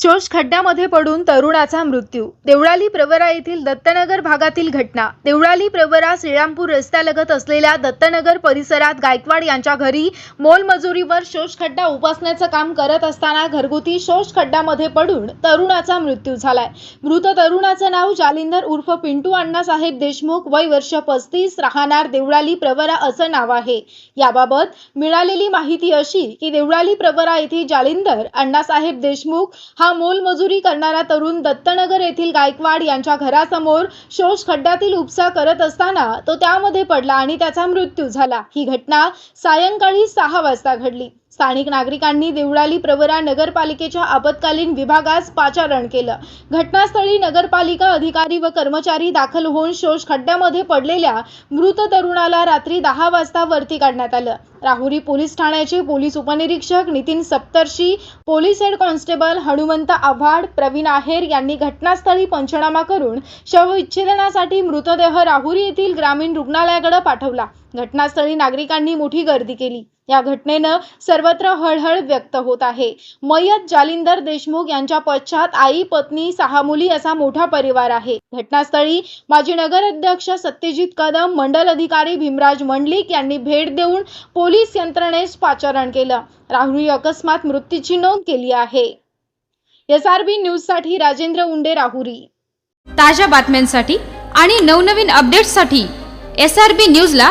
शोष खड्ड्यामध्ये पडून तरुणाचा मृत्यू. देवळाली प्रवरा येथील दत्तनगर भागातील घटना. देवळाली प्रवरा श्रीरामपूर रस्त्यालगत असलेल्या दत्तनगर परिसरात गायकवाड यांच्या घरी मोलमजुरीवर शोष खड्डा उपासण्याचं काम करत असताना घरगुती शोष खड्ड्यामध्ये पडून तरुणाचा मृत्यू झालाय. मृत तरुणाचं नाव जालिंदर उर्फ पिंटू अण्णासाहेब देशमुख वय वर्ष पस्तीस राहणार देवळाली प्रवरा असं नाव आहे. याबाबत मिळालेली माहिती अशी की देवळाली प्रवरा येथील जालिंदर अण्णासाहेब देशमुख हा मोलमजुरी करणारा तरुण दत्तनगर येथील गायकवाड यांच्या घरासमोर शोष खड्ड्यातील उपसा करत असताना तो त्यामध्ये पडला आणि त्याचा मृत्यू झाला. ही घटना सायंकाळी सहा वाजता घडली. स्थानिक नागरिकांनी देवळाली प्रवरा नगरपालिकेच्या आपत्कालीन विभागास पाचारण केलं. घटनास्थळी नगरपालिका अधिकारी व कर्मचारी दाखल होऊन शोष खड्ड्यामध्ये पडलेल्या मृत तरुणाला रात्री दहा वाजता वरती काढण्यात आलं. राहुरी पोलीस ठाण्याचे पोलीस उपनिरीक्षक Nitin Saptarshi police head constable Hanumant Avhad Pravin Aher यांनी घटनास्थळी पंचनामा करून शवविच्छेदनासाठी मृतदेह राहुरी येथील ग्रामीण रुग्णालयाकडे पाठवला. घटनास्थळी नागरिकांनी मोठी गर्दी केली. या घटनेनं सर्वत्र हळहळ व्यक्त होत आहे. मयत जालिंदर देशमुख यांच्या पश्चात आई पत्नी सहा मुली असा मोठा परिवार आहे. घटनास्थळी माजी नगराध्यक्ष सत्यजित कदम मंडल अधिकारी भीमराज मंडलिक यांनी भेट देऊन पोलीस यंत्रणेस पाचारण केलं. राहुरी अकस्मात मृत्यूची नोंद केली आहे. एस आर बी न्यूजसाठी राजेंद्र उंडे राहुरी. ताज्या बातम्यांसाठी आणि नवनवीन अपडेट्ससाठी एस आर बी न्यूजला